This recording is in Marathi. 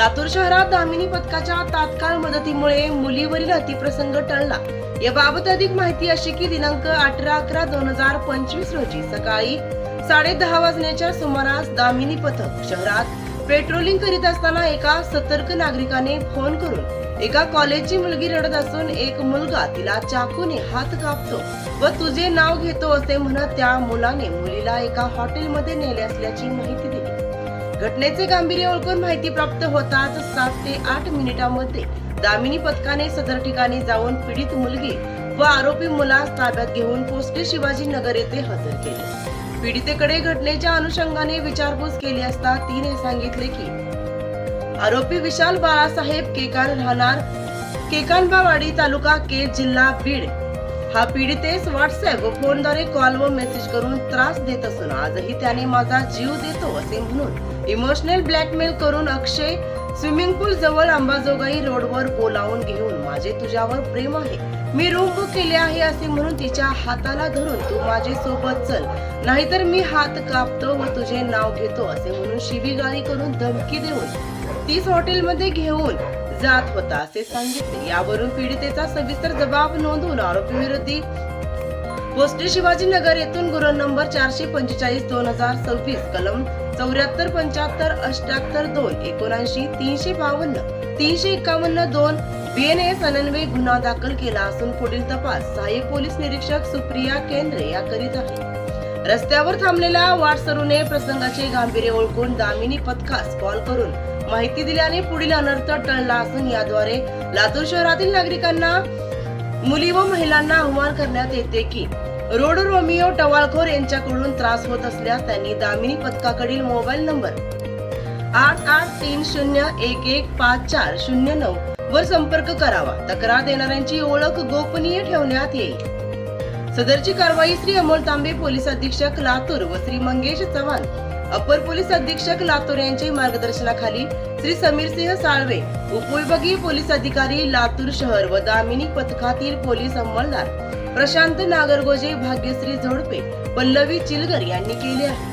लातूर शहरात दामिनी पथकाच्या तात्काळ मदतीमुळे मुलीवरील अतिप्रसंग टळला. याबाबत अधिक माहिती अशी की दिनांक अठरा अकरा दोन हजार पंचवीस रोजी सकाळी साडे दहा वाजण्याच्या सुमारास दामिनी पथक शहरात पेट्रोलिंग करीत असताना एका सतर्क नागरिकाने फोन करून एका कॉलेजची मुलगी रडत असून एक मुलगा तिला चाकूने हात कापतो व तुझे नाव घेतो असे म्हणत त्या मुलाने मुलीला एका हॉटेलमध्ये नेले असल्याची माहिती दिली. घटनेचे गांभीर्य ओळखून माहिती प्राप्त होताच सात ते आठ मिनिटांमध्ये दामिनी पथकाने सदर ठिकाणी जाऊन पीडित मुलगी व आरोपी मुलास ताब्यात घेऊन पोस्टे शिवाजी नगर येथे हजर केले. पीडितेकडे घटनेच्या अनुषंगाने विचारपूस केली असता तिने सांगितले की आरोपी विशाल बाळासाहेब केकान राहणार केकानबावाडी तालुका केज जिल्हा बीड हा पीडितेस व्हॉट्सअप व फोनद्वारे कॉल व मेसेज करून त्रास देत असून आजही त्याने माझा जीव देतो असे म्हणून इमोशनल ब्लॅकमेल करून अक्षय स्विमिंग पूल जवळ अंबाजोगाई रोडवर बोलावून घेऊन माझे तुझ्यावर प्रेम आहे. मी रूम बुक केले आहे असे म्हणून तिच्या हाताला धरून तू माझे सोबत चल. नाहीतर मी हात कापतो व तुझे नाव घेतो असे म्हणून शिवीगाळी करून धमकी देऊन तीच हॉटेलमध्ये घेऊन जात होता असे सांगितले. यावरून पीडितेचा सविस्तर जबाब नोंदवून आरोपी विरोधी पोस्टे शिवाजी नगर येथून गुरण नंबर चारशे पंचेचाळीस दोन हजार सव्वीस कलम चौऱ्याहत्तर पंच्याहत्तर अष्ट्याहत्तर दोन एकोणऐंशी तीनशे बावन्न तीनशे एकावन्न दोन बीएनएस अनन्वये गुन्हा दाखल केला असून पुढील तपास सहाय्यक पोलीस निरीक्षक सुप्रिया केंद्रे या करीत आहे. रस्त्यावर थांबलेल्या वाटसरूने प्रसंगाचे गांभीर्य ओळखून दामिनी पथकास कॉल करून माहिती दिल्याने पुढील अनर्थ टळला असून याद्वारे लातूर शहरातील नागरिकांना मुली व महिलांना आव्हान करण्यात येते की रोड रोमिओ टवाळखोर यांच्याकडून त्रास होत असल्यास त्यांनी दामिनी पथकाकडील मोबाईल नंबर आठ आठ तीन शून्य एक एक पाच चार शून्य नऊ वर संपर्क करावा. तक्रार देणाऱ्यांची ओळख गोपनीय ठेवण्यात येईल. सदरची कारवाई श्री अमोल तांबे पोलीस अधीक्षक लातूर व श्री मंगेश चव्हाण. अपर पोलीस अधीक्षक लातूर यांच्या मार्गदर्शनाखाली श्री समीर सिंह साळवे उपविभागीय पोलीस अधिकारी लातूर शहर व दामिनी पथकातील पोलीस अंमलदार प्रशांत नागरगोजे भाग्यश्री झोडपे पल्लवी चिलगर यांनी केले आहे